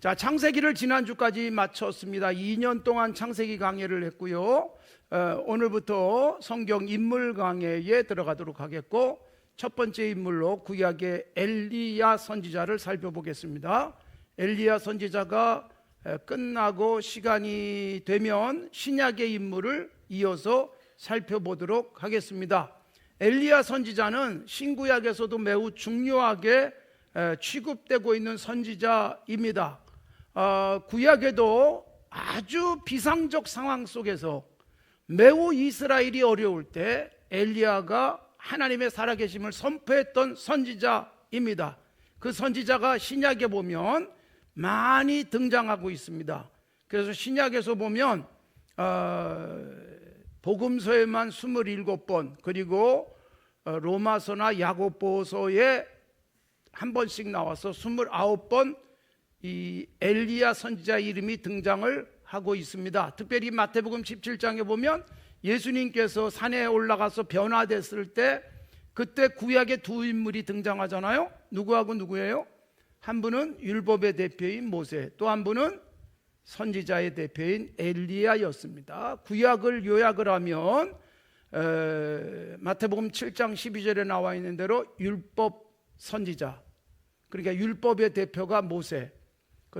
자, 창세기를 지난주까지 마쳤습니다. 2년 동안 창세기 강의를 했고요. 어, 오늘부터 성경 인물 강해에 들어가도록 하겠고 첫 번째 인물로 구약의 엘리야 선지자를 살펴보겠습니다. 엘리야 선지자가 에, 끝나고 시간이 되면 신약의 인물을 이어서 살펴보도록 하겠습니다. 엘리야 선지자는 신구약에서도 매우 중요하게 에, 취급되고 있는 선지자입니다. 어, 구약에도 아주 비상적 상황 속에서 매우 이스라엘이 어려울 때 엘리야가 하나님의 살아계심을 선포했던 선지자입니다. 그 선지자가 신약에 보면 많이 등장하고 있습니다. 그래서 신약에서 보면 어, 복음서에만 27번 그리고 어, 로마서나 야고보서에 한 번씩 나와서 29번 이 엘리야 선지자 이름이 등장을 하고 있습니다. 특별히 마태복음 17장에 보면 예수님께서 산에 올라가서 변화됐을 때 그때 구약의 두 인물이 등장하잖아요. 누구하고 누구예요? 한 분은 율법의 대표인 모세, 또 한 분은 선지자의 대표인 엘리야였습니다. 구약을 요약을 하면 에, 마태복음 7장 12절에 나와 있는 대로 율법 선지자, 그러니까 율법의 대표가 모세,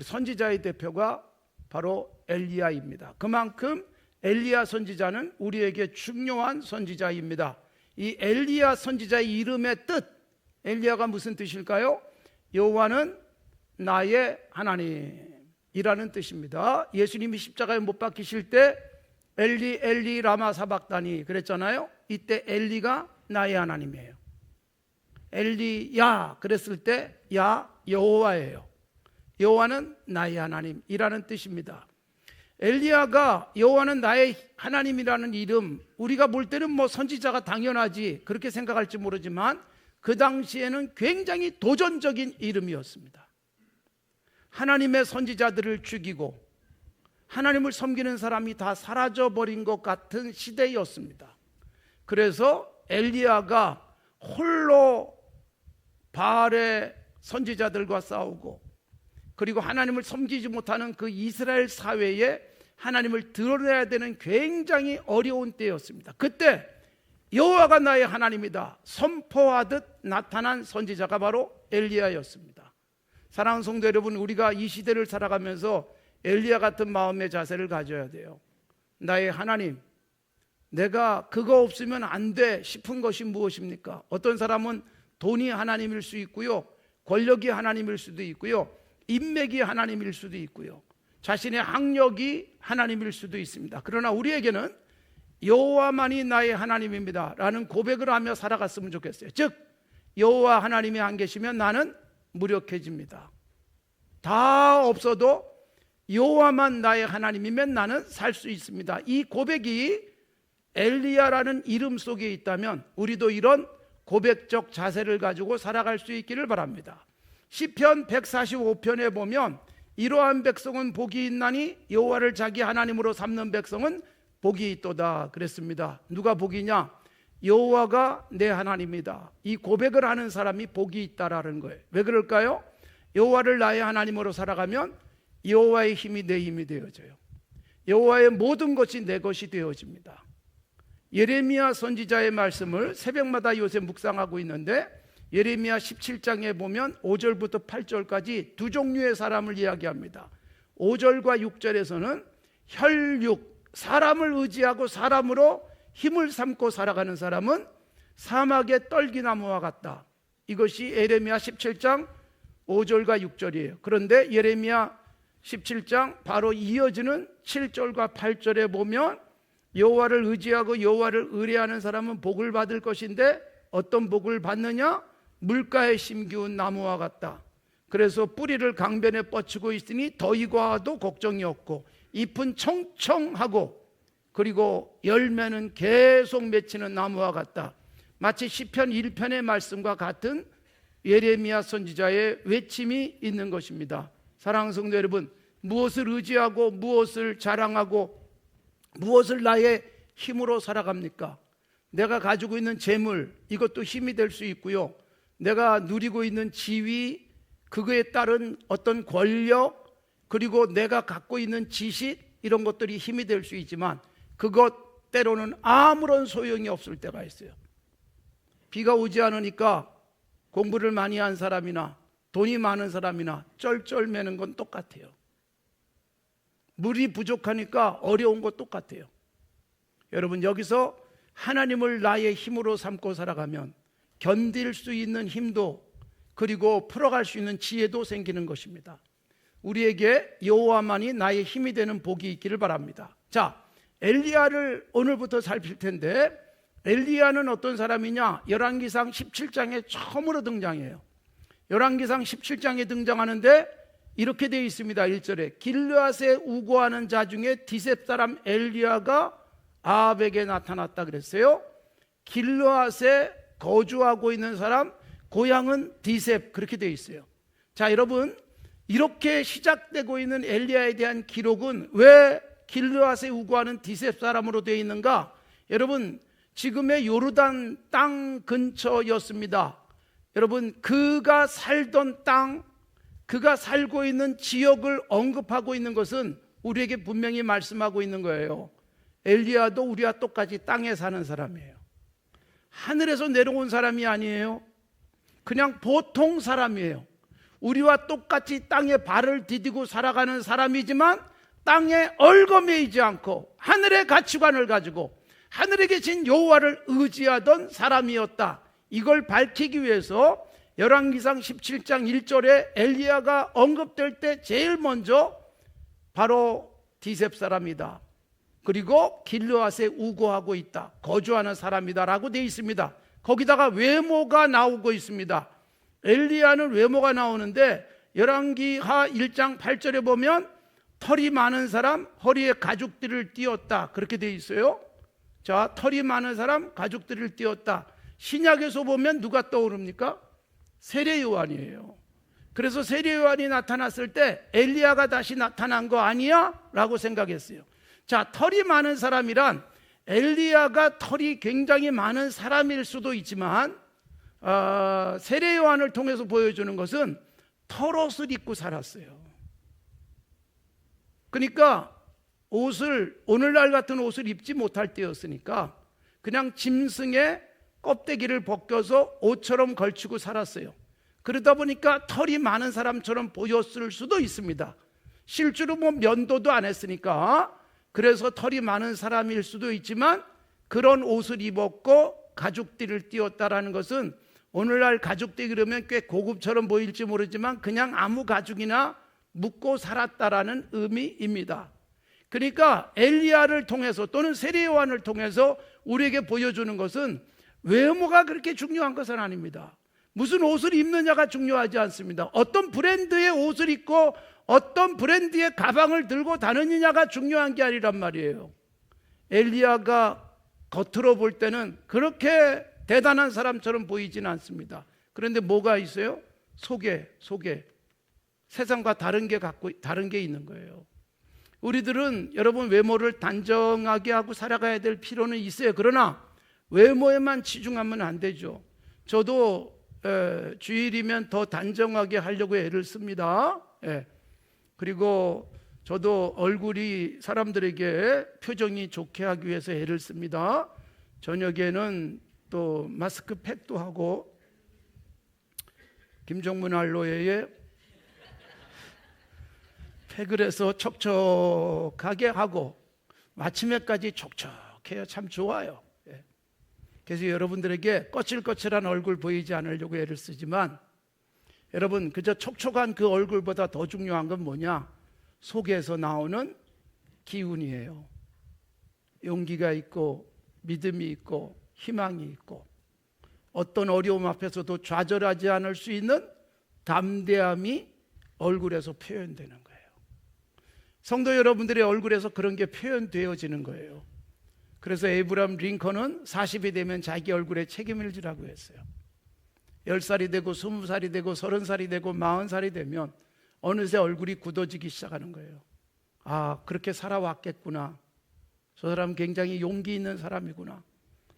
선지자의 대표가 바로 엘리야입니다. 그만큼 엘리야 선지자는 우리에게 중요한 선지자입니다. 이 엘리야 선지자의 이름의 뜻, 엘리야가 무슨 뜻일까요? 여호와는 나의 하나님이라는 뜻입니다. 예수님이 십자가에 못 박히실 때 엘리 엘리 라마 사박다니 그랬잖아요. 이때 엘리가 나의 하나님이에요. 엘리야 그랬을 때 야 여호와예요. 여호와는 나의 하나님이라는 뜻입니다. 엘리야가 여호와는 나의 하나님이라는 이름 우리가 볼 때는 뭐 선지자가 당연하지 그렇게 생각할지 모르지만 그 당시에는 굉장히 도전적인 이름이었습니다. 하나님의 선지자들을 죽이고 하나님을 섬기는 사람이 다 사라져 버린 것 같은 시대였습니다. 그래서 엘리야가 홀로 바알의 선지자들과 싸우고 그리고 하나님을 섬기지 못하는 그 이스라엘 사회에 하나님을 드러내야 되는 굉장히 어려운 때였습니다. 그때 여호와가 나의 하나님이다 선포하듯 나타난 선지자가 바로 엘리야였습니다. 사랑하는 성도 여러분, 우리가 이 시대를 살아가면서 엘리야 같은 마음의 자세를 가져야 돼요. 나의 하나님, 내가 그거 없으면 안 돼 싶은 것이 무엇입니까? 어떤 사람은 돈이 하나님일 수 있고요. 권력이 하나님일 수도 있고요. 인맥이 하나님일 수도 있고요. 자신의 학력이 하나님일 수도 있습니다. 그러나 우리에게는 여호와만이 나의 하나님입니다라는 고백을 하며 살아갔으면 좋겠어요. 즉 여호와 하나님이 안 계시면 나는 무력해집니다. 다 없어도 여호와만 나의 하나님이면 나는 살 수 있습니다. 이 고백이 엘리야라는 이름 속에 있다면 우리도 이런 고백적 자세를 가지고 살아갈 수 있기를 바랍니다. 시편 145편에 보면 이러한 백성은 복이 있나니 여호와를 자기 하나님으로 삼는 백성은 복이 있도다 그랬습니다. 누가 복이냐? 여호와가 내 하나님이다. 이 고백을 하는 사람이 복이 있다라는 거예요. 왜 그럴까요? 여호와를 나의 하나님으로 살아가면 여호와의 힘이 내 힘이 되어져요. 여호와의 모든 것이 내 것이 되어집니다. 예레미야 선지자의 말씀을 새벽마다 요새 묵상하고 있는데 예레미야 17장에 보면 5절부터 8절까지 두 종류의 사람을 이야기합니다. 5절과 6절에서는 혈육, 사람을 의지하고 사람으로 힘을 삼고 살아가는 사람은 사막의 떨기나무와 같다. 이것이 예레미야 17장 5절과 6절이에요. 그런데 예레미야 17장 바로 이어지는 7절과 8절에 보면 여호와를 의지하고 여호와를 의뢰하는 사람은 복을 받을 것인데 어떤 복을 받느냐? 물가에 심기운 나무와 같다. 그래서 뿌리를 강변에 뻗치고 있으니 더위 과도 걱정이 없고 잎은 청청하고 그리고 열매는 계속 맺히는 나무와 같다. 마치 시편 1편의 말씀과 같은 예레미야 선지자의 외침이 있는 것입니다. 사랑하는 성도 여러분, 무엇을 의지하고 무엇을 자랑하고 무엇을 나의 힘으로 살아갑니까? 내가 가지고 있는 재물, 이것도 힘이 될 수 있고요. 내가 누리고 있는 지위, 그거에 따른 어떤 권력, 그리고 내가 갖고 있는 지식 이런 것들이 힘이 될 수 있지만 그것 때로는 아무런 소용이 없을 때가 있어요. 비가 오지 않으니까 공부를 많이 한 사람이나 돈이 많은 사람이나 쩔쩔매는 건 똑같아요. 물이 부족하니까 어려운 거 똑같아요. 여러분 여기서 하나님을 나의 힘으로 삼고 살아가면 견딜 수 있는 힘도 그리고 풀어갈 수 있는 지혜도 생기는 것입니다. 우리에게 여호와만이 나의 힘이 되는 복이 있기를 바랍니다. 자, 엘리야를 오늘부터 살필 텐데 엘리야는 어떤 사람이냐? 열왕기상 17장에 처음으로 등장해요. 열왕기상 17장에 등장하는데 이렇게 되어 있습니다. 1절에 길르앗에 우고하는 자 중에 디셉 사람 엘리야가 아합에게 나타났다 그랬어요. 길르앗에 거주하고 있는 사람 고향은 디셉 그렇게 되어 있어요. 자, 여러분 이렇게 시작되고 있는 엘리야에 대한 기록은 왜 길르앗에 우고하는 디셉 사람으로 되어 있는가? 여러분 지금의 요르단 땅 근처였습니다. 여러분 그가 살던 땅 그가 살고 있는 지역을 언급하고 있는 것은 우리에게 분명히 말씀하고 있는 거예요. 엘리야도 우리와 똑같이 땅에 사는 사람이에요. 하늘에서 내려온 사람이 아니에요. 그냥 보통 사람이에요. 우리와 똑같이 땅에 발을 디디고 살아가는 사람이지만 땅에 얼거매이지 않고 하늘의 가치관을 가지고 하늘에 계신 여호와를 의지하던 사람이었다. 이걸 밝히기 위해서 열왕기상 17장 1절에 엘리야가 언급될 때 제일 먼저 바로 디셉 사람이다. 그리고 길르앗에 우고하고 있다. 거주하는 사람이다라고 되어 있습니다. 거기다가 외모가 나오고 있습니다. 엘리야는 외모가 나오는데 열왕기하 1장 8절에 보면 털이 많은 사람 허리에 가죽들을 띄었다. 그렇게 되어 있어요. 자, 털이 많은 사람 가죽들을 띄었다. 신약에서 보면 누가 떠오릅니까? 세례 요한이에요. 그래서 세례 요한이 나타났을 때 엘리야가 다시 나타난 거 아니야? 라고 생각했어요. 자, 털이 많은 사람이란 엘리야가 털이 굉장히 많은 사람일 수도 있지만 어, 세례 요한을 통해서 보여주는 것은 털옷을 입고 살았어요. 그러니까 옷을 오늘날 같은 옷을 입지 못할 때였으니까 그냥 짐승의 껍데기를 벗겨서 옷처럼 걸치고 살았어요. 그러다 보니까 털이 많은 사람처럼 보였을 수도 있습니다. 실제로 뭐 면도도 안 했으니까 그래서 털이 많은 사람일 수도 있지만 그런 옷을 입었고 가죽띠를 띄었다라는 것은 오늘날 가죽띠 그러면 꽤 고급처럼 보일지 모르지만 그냥 아무 가죽이나 묶고 살았다라는 의미입니다. 그러니까 엘리야를 통해서 또는 세례 요한을 통해서 우리에게 보여주는 것은 외모가 그렇게 중요한 것은 아닙니다. 무슨 옷을 입느냐가 중요하지 않습니다. 어떤 브랜드의 옷을 입고 어떤 브랜드의 가방을 들고 다니느냐가 중요한 게 아니란 말이에요. 엘리야가 겉으로 볼 때는 그렇게 대단한 사람처럼 보이지는 않습니다. 그런데 뭐가 있어요? 속에, 속에. 세상과 다른 게 갖고, 다른 게 있는 거예요. 우리들은 여러분 외모를 단정하게 하고 살아가야 될 필요는 있어요. 그러나 외모에만 치중하면 안 되죠. 저도 에, 주일이면 더 단정하게 하려고 애를 씁니다. 예. 그리고 저도 얼굴이 사람들에게 표정이 좋게 하기 위해서 애를 씁니다. 저녁에는 또 마스크 팩도 하고 김정문 알로에에 팩을 해서 촉촉하게 하고 마침에까지 촉촉해요. 참 좋아요. 예. 그래서 여러분들에게 거칠거칠한 얼굴 보이지 않으려고 애를 쓰지만 여러분 그저 촉촉한 그 얼굴보다 더 중요한 건 뭐냐? 속에서 나오는 기운이에요. 용기가 있고 믿음이 있고 희망이 있고 어떤 어려움 앞에서도 좌절하지 않을 수 있는 담대함이 얼굴에서 표현되는 거예요. 성도 여러분들의 얼굴에서 그런 게 표현되어지는 거예요. 그래서 에이브람 링컨은 40이 되면 자기 얼굴에 책임을 지라고 했어요. 10살이 되고 20살이 되고 30살이 되고 40살이 되면 어느새 얼굴이 굳어지기 시작하는 거예요. 아, 그렇게 살아왔겠구나. 저 사람 굉장히 용기 있는 사람이구나.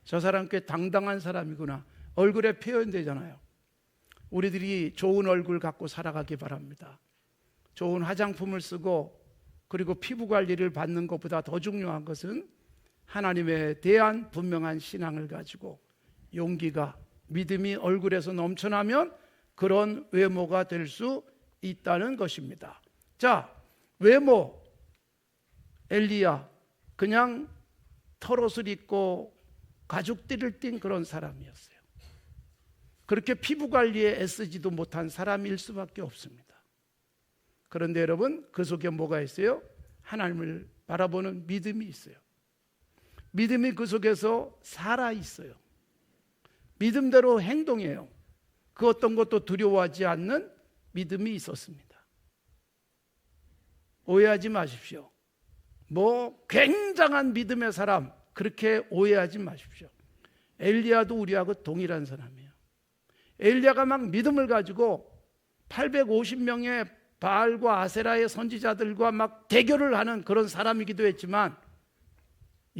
저 사람 꽤 당당한 사람이구나. 얼굴에 표현되잖아요. 우리들이 좋은 얼굴 갖고 살아가기 바랍니다. 좋은 화장품을 쓰고 그리고 피부 관리를 받는 것보다 더 중요한 것은 하나님에 대한 분명한 신앙을 가지고 용기가 믿음이 얼굴에서 넘쳐나면 그런 외모가 될 수 있다는 것입니다. 자, 외모 엘리야 그냥 털옷을 입고 가죽띠를 띤 그런 사람이었어요. 그렇게 피부 관리에 애쓰지도 못한 사람일 수밖에 없습니다. 그런데 여러분 그 속에 뭐가 있어요? 하나님을 바라보는 믿음이 있어요. 믿음이 그 속에서 살아 있어요. 믿음대로 행동해요. 그 어떤 것도 두려워하지 않는 믿음이 있었습니다. 오해하지 마십시오. 뭐 굉장한 믿음의 사람 그렇게 오해하지 마십시오. 엘리야도 우리하고 동일한 사람이에요. 엘리야가 막 믿음을 가지고 850명의 바알과 아세라의 선지자들과 막 대결을 하는 그런 사람이기도 했지만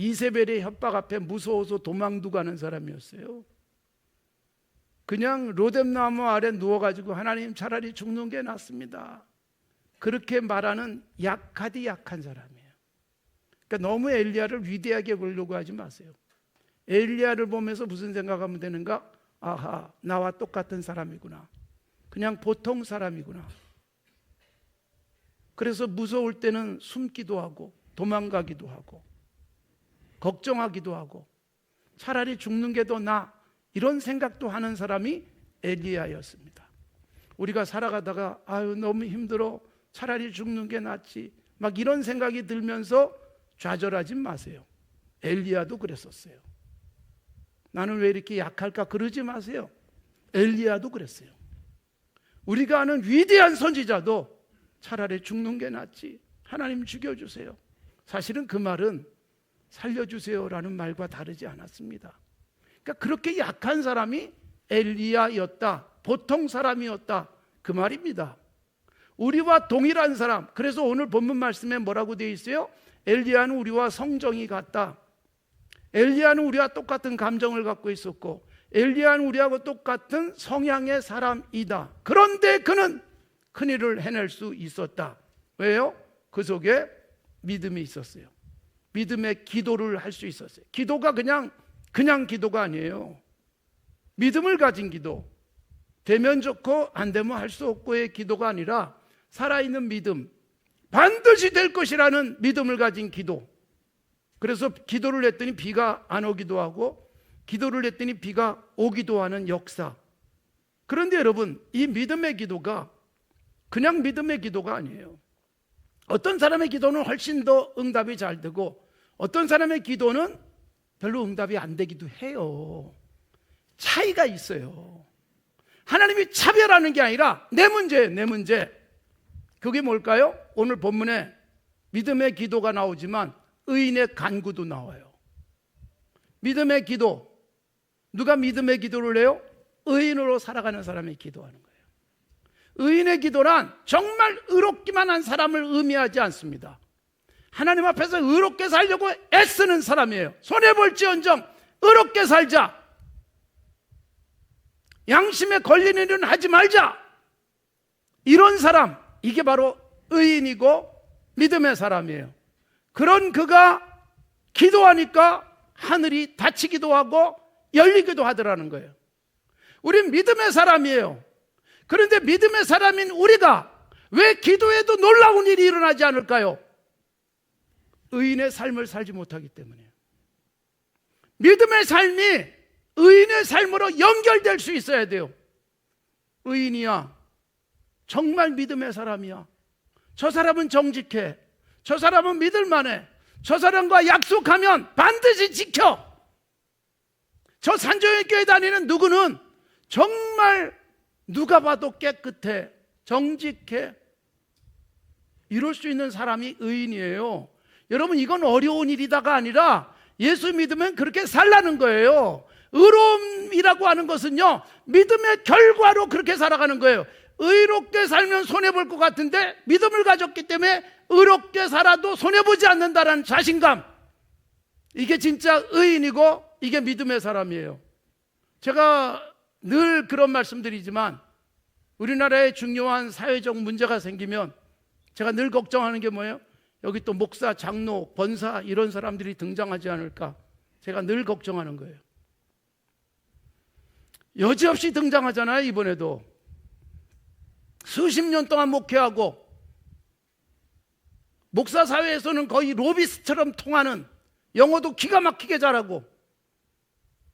이세벨의 협박 앞에 무서워서 도망도 가는 사람이었어요. 그냥 로뎀나무 아래 누워가지고 하나님 차라리 죽는 게 낫습니다. 그렇게 말하는 약하디 약한 사람이에요. 그러니까 너무 엘리야를 위대하게 보려고 하지 마세요. 엘리야를 보면서 무슨 생각하면 되는가? 아하, 나와 똑같은 사람이구나. 그냥 보통 사람이구나. 그래서 무서울 때는 숨기도 하고 도망가기도 하고 걱정하기도 하고 차라리 죽는 게 더 나. 이런 생각도 하는 사람이 엘리야였습니다. 우리가 살아가다가 아유 너무 힘들어. 차라리 죽는 게 낫지. 막 이런 생각이 들면서 좌절하지 마세요. 엘리야도 그랬었어요. 나는 왜 이렇게 약할까 그러지 마세요. 엘리야도 그랬어요. 우리가 아는 위대한 선지자도 차라리 죽는 게 낫지. 하나님 죽여주세요. 사실은 그 말은 살려주세요라는 말과 다르지 않았습니다. 그러니까 그렇게 약한 사람이 엘리야였다. 보통 사람이었다. 그 말입니다. 우리와 동일한 사람. 그래서 오늘 본문 말씀에 뭐라고 되어 있어요? 엘리야는 우리와 성정이 같다. 엘리야는 우리와 똑같은 감정을 갖고 있었고 엘리야는 우리하고 똑같은 성향의 사람이다. 그런데 그는 큰 일을 해낼 수 있었다. 왜요? 그 속에 믿음이 있었어요. 믿음의 기도를 할 수 있었어요. 기도가 그냥 그냥 기도가 아니에요. 믿음을 가진 기도. 되면 좋고 안 되면 할 수 없고의 기도가 아니라 살아있는 믿음. 반드시 될 것이라는 믿음을 가진 기도. 그래서 기도를 했더니 비가 안 오기도 하고 기도를 했더니 비가 오기도 하는 역사. 그런데 여러분, 이 믿음의 기도가 그냥 믿음의 기도가 아니에요. 어떤 사람의 기도는 훨씬 더 응답이 잘 되고 어떤 사람의 기도는 별로 응답이 안 되기도 해요. 차이가 있어요. 하나님이 차별하는 게 아니라 내 문제, 내 문제. 그게 뭘까요? 오늘 본문에 믿음의 기도가 나오지만 의인의 간구도 나와요. 믿음의 기도. 누가 믿음의 기도를 해요? 의인으로 살아가는 사람이 기도하는 거예요. 의인의 기도란 정말 의롭기만 한 사람을 의미하지 않습니다. 하나님 앞에서 의롭게 살려고 애쓰는 사람이에요. 손해볼지언정 의롭게 살자. 양심에 걸리는 일은 하지 말자. 이런 사람, 이게 바로 의인이고 믿음의 사람이에요. 그런 그가 기도하니까 하늘이 닫히기도 하고 열리기도 하더라는 거예요. 우린 믿음의 사람이에요. 그런데 믿음의 사람인 우리가 왜 기도해도 놀라운 일이 일어나지 않을까요? 의인의 삶을 살지 못하기 때문이에요. 믿음의 삶이 의인의 삶으로 연결될 수 있어야 돼요. 의인이야. 정말 믿음의 사람이야. 저 사람은 정직해. 저 사람은 믿을만해. 저 사람과 약속하면 반드시 지켜. 저 산조의 교회 다니는 누구는 정말 누가 봐도 깨끗해. 정직해. 이럴 수 있는 사람이 의인이에요. 여러분 이건 어려운 일이다가 아니라 예수 믿으면 그렇게 살라는 거예요. 의로움이라고 하는 것은요, 믿음의 결과로 그렇게 살아가는 거예요. 의롭게 살면 손해볼 것 같은데 믿음을 가졌기 때문에 의롭게 살아도 손해보지 않는다라는 자신감. 이게 진짜 의인이고 이게 믿음의 사람이에요. 제가 늘 그런 말씀드리지만 우리나라에 중요한 사회적 문제가 생기면 제가 늘 걱정하는 게 뭐예요? 여기 또 목사, 장로, 권사 이런 사람들이 등장하지 않을까? 제가 늘 걱정하는 거예요. 여지없이 등장하잖아요, 이번에도. 수십 년 동안 목회하고 목사 사회에서는 거의 로비스트처럼 통하는 영어도 기가 막히게 잘하고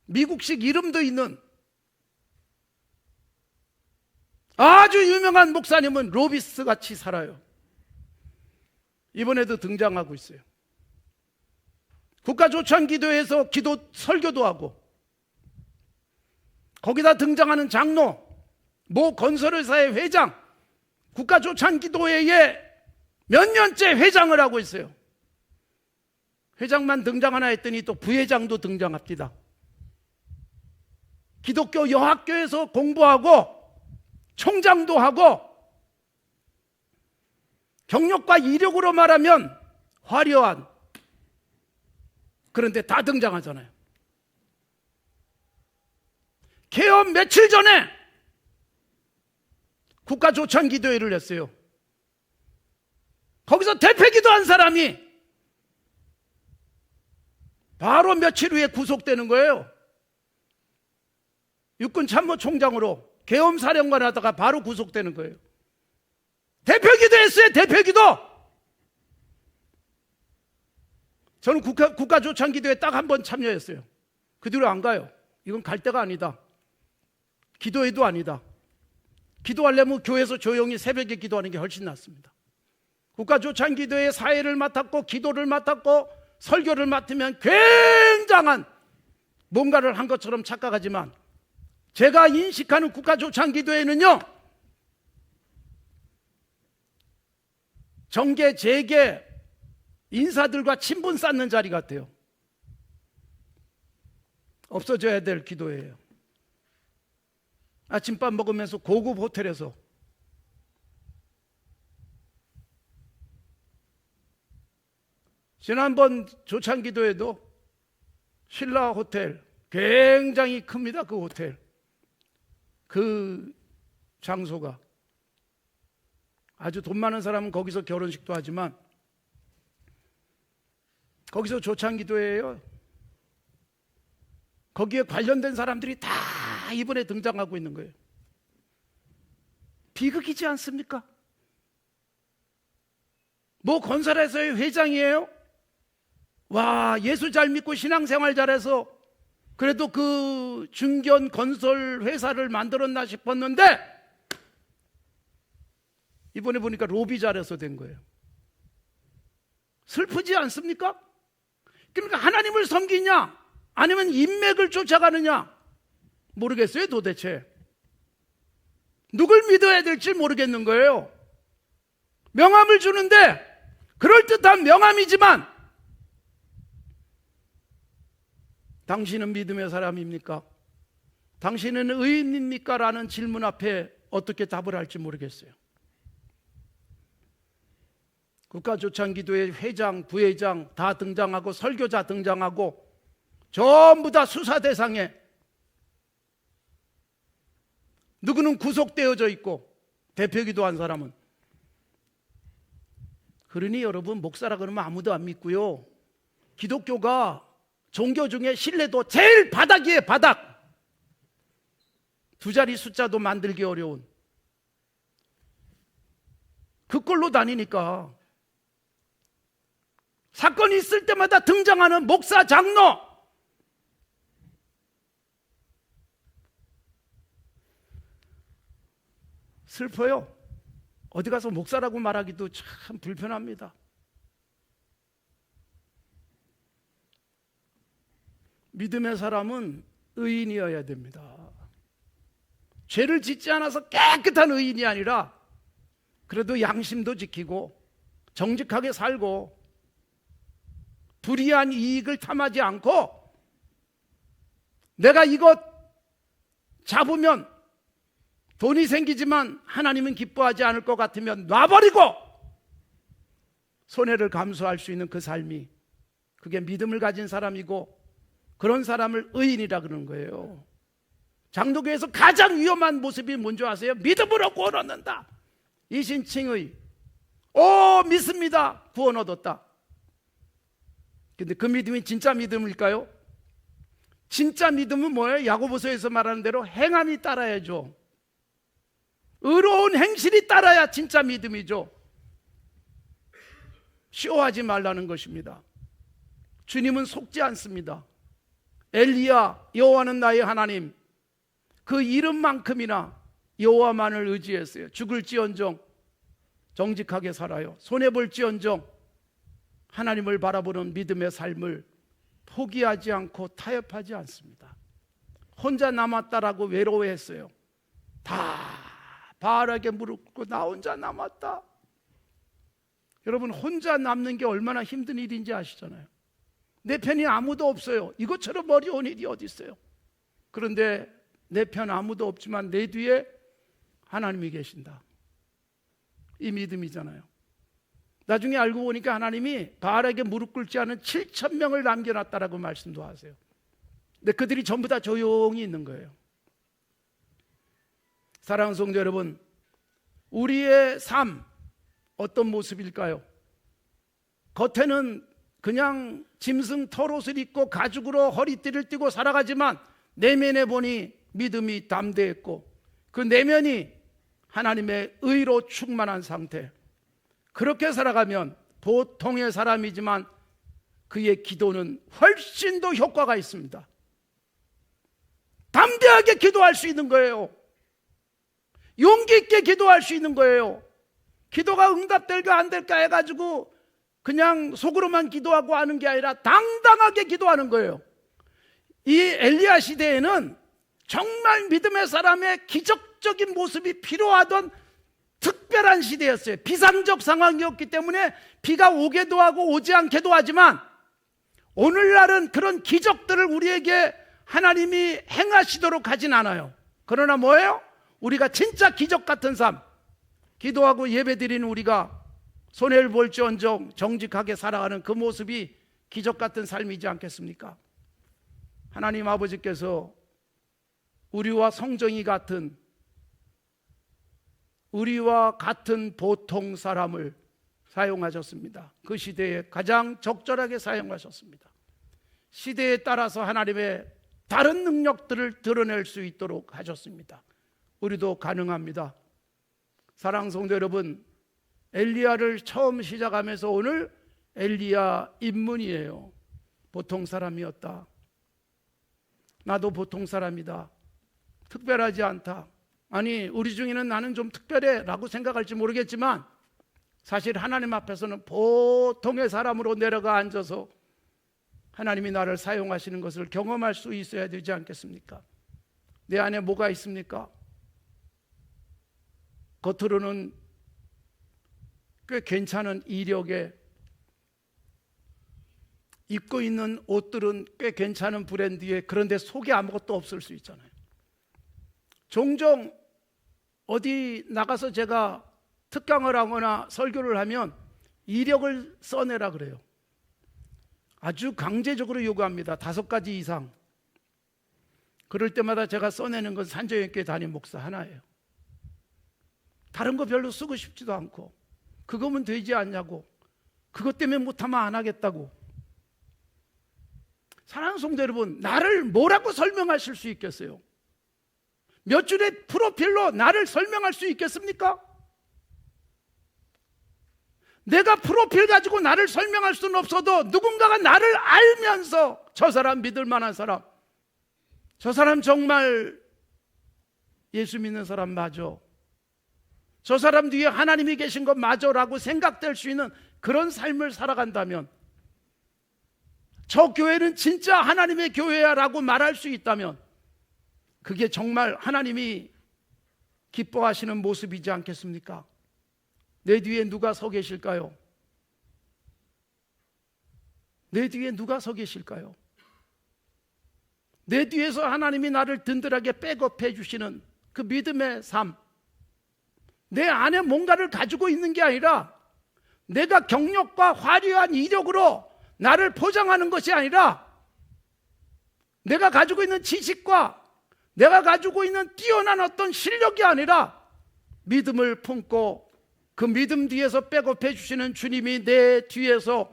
미국식 이름도 있는 아주 유명한 목사님은 로비스 같이 살아요. 이번에도 등장하고 있어요. 국가조찬기도에서 기도 설교도 하고 거기다 등장하는 장로, 모 건설회사의 회장, 국가조찬기도회의 몇 년째 회장을 하고 있어요. 회장만 등장하나 했더니 또 부회장도 등장합니다. 기독교 여학교에서 공부하고 총장도 하고 경력과 이력으로 말하면 화려한 그런데 다 등장하잖아요. 개업 며칠 전에 국가 조찬 기도회를 했어요. 거기서 대표 기도 한 사람이 바로 며칠 후에 구속되는 거예요. 육군 참모총장으로 계엄사령관 하다가 바로 구속되는 거예요. 대표 기도 했어요, 대표 기도! 저는 국가, 국가 조찬 기도에 딱 한 번 참여했어요. 그 뒤로 안 가요. 이건 갈 때가 아니다. 기도회도 아니다. 기도하려면 교회에서 조용히 새벽에 기도하는 게 훨씬 낫습니다. 국가 조찬 기도회 사회를 맡았고 기도를 맡았고 설교를 맡으면 굉장한 뭔가를 한 것처럼 착각하지만 제가 인식하는 국가조찬기도회는요 정계 재계 인사들과 친분 쌓는 자리 같아요. 없어져야 될 기도회예요. 아침밥 먹으면서 고급 호텔에서 지난번 조찬 기도에도 신라 호텔 굉장히 큽니다. 그 호텔. 그 장소가 아주 돈 많은 사람은 거기서 결혼식도 하지만 거기서 조찬기도예요. 거기에 관련된 사람들이 다 이번에 등장하고 있는 거예요. 비극이지 않습니까? 뭐 건설회사의 회장이에요? 와, 예수 잘 믿고 신앙생활 잘해서 그래도 그 중견 건설 회사를 만들었나 싶었는데 이번에 보니까 로비 잘해서 된 거예요. 슬프지 않습니까? 그러니까 하나님을 섬기냐? 아니면 인맥을 쫓아가느냐? 모르겠어요, 도대체. 누굴 믿어야 될지 모르겠는 거예요. 명함을 주는데, 그럴듯한 명함이지만, 당신은 믿음의 사람입니까? 당신은 의인입니까? 라는 질문 앞에 어떻게 답을 할지 모르겠어요. 국가조찬기도회 회장, 부회장 다 등장하고 설교자 등장하고 전부 다 수사 대상에 누구는 구속되어져 있고 대표기도 한 사람은 그러니 여러분 목사라 그러면 아무도 안 믿고요. 기독교가 종교 중에 신뢰도 제일 바닥이에요, 바닥. 두 자리 숫자도 만들기 어려운. 그 꼴로 다니니까. 사건이 있을 때마다 등장하는 목사, 장로. 슬퍼요. 어디 가서 목사라고 말하기도 참 불편합니다. 믿음의 사람은 의인이어야 됩니다. 죄를 짓지 않아서 깨끗한 의인이 아니라 그래도 양심도 지키고 정직하게 살고 불이한 이익을 탐하지 않고 내가 이것 잡으면 돈이 생기지만 하나님은 기뻐하지 않을 것 같으면 놔버리고 손해를 감수할 수 있는 그 삶이 그게 믿음을 가진 사람이고 그런 사람을 의인이라 그러는 거예요. 장로교에서 가장 위험한 모습이 뭔지 아세요? 믿음으로 구원받는다. 이신칭의 오 믿습니다. 구원 얻었다. 근데 그 믿음이 진짜 믿음일까요? 진짜 믿음은 뭐예요? 야고보서에서 말하는 대로 행함이 따라야죠. 의로운 행실이 따라야 진짜 믿음이죠. 쇼하지 말라는 것입니다. 주님은 속지 않습니다. 엘리야 여호와는 나의 하나님 그 이름만큼이나 여호와만을 의지했어요. 죽을지언정 정직하게 살아요. 손해 볼지언정 하나님을 바라보는 믿음의 삶을 포기하지 않고 타협하지 않습니다. 혼자 남았다라고 외로워했어요. 다 바알에게 무릎 꿇고 나 혼자 남았다. 여러분 혼자 남는 게 얼마나 힘든 일인지 아시잖아요. 내 편이 아무도 없어요. 이것처럼 어려운 일이 어디 있어요? 그런데 내 편 아무도 없지만 내 뒤에 하나님이 계신다. 이 믿음이잖아요. 나중에 알고 보니까 하나님이 바알에게 무릎 꿇지 않은 7천 명을 남겨놨다라고 말씀도 하세요. 근데 그들이 전부 다 조용히 있는 거예요. 사랑하는 성도 여러분, 우리의 삶 어떤 모습일까요? 겉에는 그냥 짐승 털옷을 입고 가죽으로 허리띠를 띠고 살아가지만 내면에 보니 믿음이 담대했고 그 내면이 하나님의 의로 충만한 상태. 그렇게 살아가면 보통의 사람이지만 그의 기도는 훨씬 더 효과가 있습니다. 담대하게 기도할 수 있는 거예요. 용기 있게 기도할 수 있는 거예요. 기도가 응답될까 안 될까 해가지고 그냥 속으로만 기도하고 하는 게 아니라 당당하게 기도하는 거예요. 이 엘리야 시대에는 정말 믿음의 사람의 기적적인 모습이 필요하던 특별한 시대였어요. 비상적 상황이었기 때문에 비가 오게도 하고 오지 않게도 하지만 오늘날은 그런 기적들을 우리에게 하나님이 행하시도록 하진 않아요. 그러나 뭐예요? 우리가 진짜 기적 같은 삶, 기도하고 예배 드리는 우리가 손해를 볼지언정 정직하게 살아가는 그 모습이 기적 같은 삶이지 않겠습니까? 하나님 아버지께서 우리와 성정이 같은 우리와 같은 보통 사람을 사용하셨습니다. 그 시대에 가장 적절하게 사용하셨습니다. 시대에 따라서 하나님의 다른 능력들을 드러낼 수 있도록 하셨습니다. 우리도 가능합니다. 사랑 성도 여러분, 엘리야를 처음 시작하면서 오늘 엘리야 입문이에요. 보통 사람이었다. 나도 보통 사람이다. 특별하지 않다. 아니, 우리 중에는 나는 좀 특별해 라고 생각할지 모르겠지만 사실 하나님 앞에서는 보통의 사람으로 내려가 앉아서 하나님이 나를 사용하시는 것을 경험할 수 있어야 되지 않겠습니까? 내 안에 뭐가 있습니까? 겉으로는 꽤 괜찮은 이력에 입고 있는 옷들은 꽤 괜찮은 브랜드에 그런데 속에 아무것도 없을 수 있잖아요. 종종 어디 나가서 제가 특강을 하거나 설교를 하면 이력을 써내라 그래요. 아주 강제적으로 요구합니다. 다섯 가지 이상. 그럴 때마다 제가 써내는 건 산조연교회 담임 목사 하나예요. 다른 거 별로 쓰고 싶지도 않고 그거면 되지 않냐고 그것 때문에 못하면 안 하겠다고 사랑하는 성도 여러분 나를 뭐라고 설명하실 수 있겠어요? 몇 줄의 프로필로 나를 설명할 수 있겠습니까? 내가 프로필 가지고 나를 설명할 수는 없어도 누군가가 나를 알면서 저 사람 믿을 만한 사람 저 사람 정말 예수 믿는 사람 맞아 저 사람 뒤에 하나님이 계신 것 맞아라고 생각될 수 있는 그런 삶을 살아간다면 저 교회는 진짜 하나님의 교회야라고 말할 수 있다면 그게 정말 하나님이 기뻐하시는 모습이지 않겠습니까? 내 뒤에 누가 서 계실까요? 내 뒤에 누가 서 계실까요? 내 뒤에서 하나님이 나를 든든하게 백업해 주시는 그 믿음의 삶. 내 안에 뭔가를 가지고 있는 게 아니라 내가 경력과 화려한 이력으로 나를 포장하는 것이 아니라 내가 가지고 있는 지식과 내가 가지고 있는 뛰어난 어떤 실력이 아니라 믿음을 품고 그 믿음 뒤에서 백업해 주시는 주님이 내 뒤에서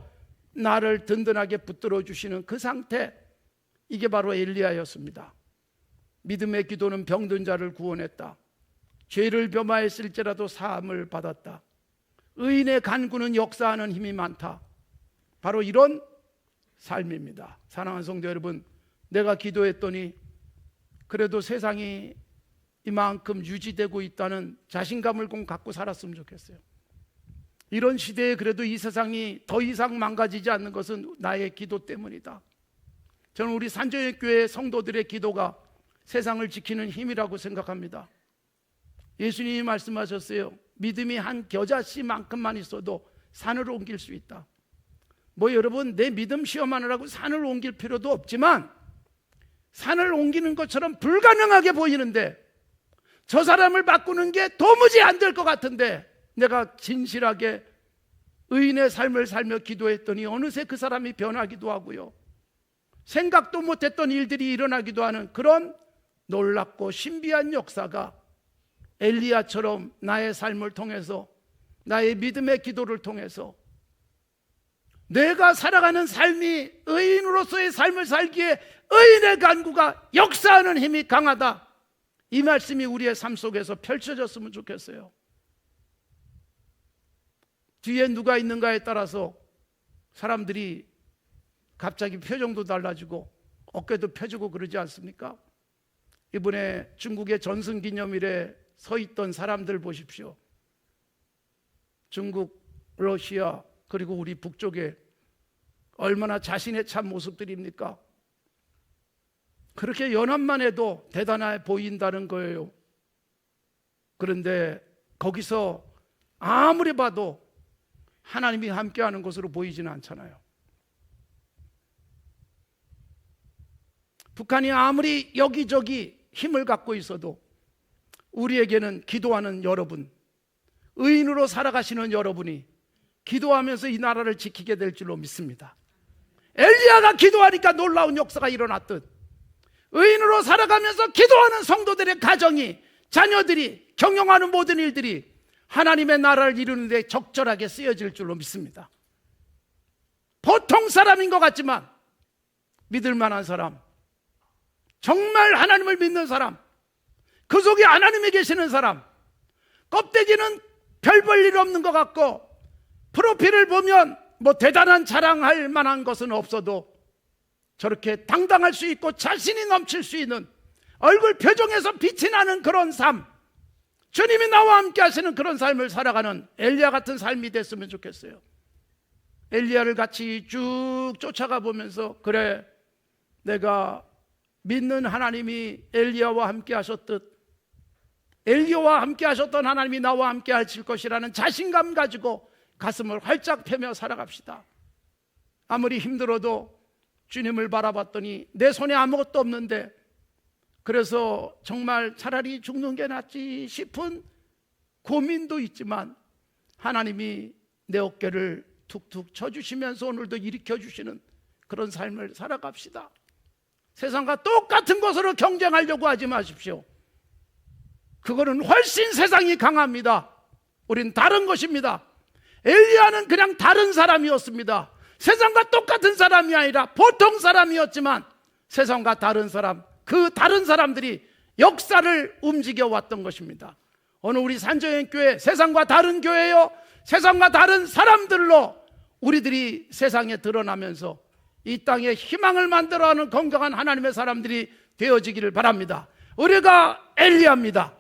나를 든든하게 붙들어 주시는 그 상태 이게 바로 엘리야였습니다. 믿음의 기도는 병든 자를 구원했다. 죄를 범하였을지라도 사함을 받았다. 의인의 간구는 역사하는 힘이 많다. 바로 이런 삶입니다. 사랑하는 성도 여러분, 내가 기도했더니 그래도 세상이 이만큼 유지되고 있다는 자신감을 꼭 갖고 살았으면 좋겠어요. 이런 시대에 그래도 이 세상이 더 이상 망가지지 않는 것은 나의 기도 때문이다. 저는 우리 산조의 교회 성도들의 기도가 세상을 지키는 힘이라고 생각합니다. 예수님이 말씀하셨어요. 믿음이 한 겨자씨만큼만 있어도 산을 옮길 수 있다. 뭐 여러분 내 믿음 시험하느라고 산을 옮길 필요도 없지만 산을 옮기는 것처럼 불가능하게 보이는데 저 사람을 바꾸는 게 도무지 안 될 것 같은데 내가 진실하게 의인의 삶을 살며 기도했더니 어느새 그 사람이 변하기도 하고요. 생각도 못했던 일들이 일어나기도 하는 그런 놀랍고 신비한 역사가 엘리야처럼 나의 삶을 통해서 나의 믿음의 기도를 통해서 내가 살아가는 삶이 의인으로서의 삶을 살기에 의인의 간구가 역사하는 힘이 강하다. 이 말씀이 우리의 삶 속에서 펼쳐졌으면 좋겠어요. 뒤에 누가 있는가에 따라서 사람들이 갑자기 표정도 달라지고 어깨도 펴지고 그러지 않습니까? 이번에 중국의 전승 기념일에 서 있던 사람들 보십시오. 중국, 러시아, 그리고 우리 북쪽에 얼마나 자신의 참 모습들입니까? 그렇게 연합만 해도 대단해 보인다는 거예요. 그런데 거기서 아무리 봐도 하나님이 함께하는 것으로 보이지는 않잖아요. 북한이 아무리 여기저기 힘을 갖고 있어도 우리에게는 기도하는 여러분, 의인으로 살아가시는 여러분이 기도하면서 이 나라를 지키게 될 줄로 믿습니다. 엘리야가 기도하니까 놀라운 역사가 일어났듯 의인으로 살아가면서 기도하는 성도들의 가정이 자녀들이 경영하는 모든 일들이 하나님의 나라를 이루는데 적절하게 쓰여질 줄로 믿습니다. 보통 사람인 것 같지만 믿을 만한 사람, 정말 하나님을 믿는 사람, 그 속에 하나님이 계시는 사람, 껍데기는 별 볼 일 없는 것 같고 프로필을 보면 뭐 대단한 자랑할 만한 것은 없어도 저렇게 당당할 수 있고 자신이 넘칠 수 있는 얼굴 표정에서 빛이 나는 그런 삶, 주님이 나와 함께 하시는 그런 삶을 살아가는 엘리야 같은 삶이 됐으면 좋겠어요. 엘리야를 같이 쭉 쫓아가 보면서 그래 내가 믿는 하나님이 엘리야와 함께 하셨듯 엘리야와 함께 하셨던 하나님이 나와 함께 하실 것이라는 자신감 가지고 가슴을 활짝 펴며 살아갑시다. 아무리 힘들어도 주님을 바라봤더니 내 손에 아무것도 없는데 그래서 정말 차라리 죽는 게 낫지 싶은 고민도 있지만 하나님이 내 어깨를 툭툭 쳐주시면서 오늘도 일으켜 주시는 그런 삶을 살아갑시다. 세상과 똑같은 것으로 경쟁하려고 하지 마십시오. 그거는 훨씬 세상이 강합니다. 우린 다른 것입니다. 엘리야는 그냥 다른 사람이었습니다. 세상과 똑같은 사람이 아니라 보통 사람이었지만 세상과 다른 사람, 그 다른 사람들이 역사를 움직여 왔던 것입니다. 오늘 우리 산조연 교회 세상과 다른 교회요. 세상과 다른 사람들로 우리들이 세상에 드러나면서 이 땅에 희망을 만들어가는 건강한 하나님의 사람들이 되어지기를 바랍니다. 우리가 엘리야입니다.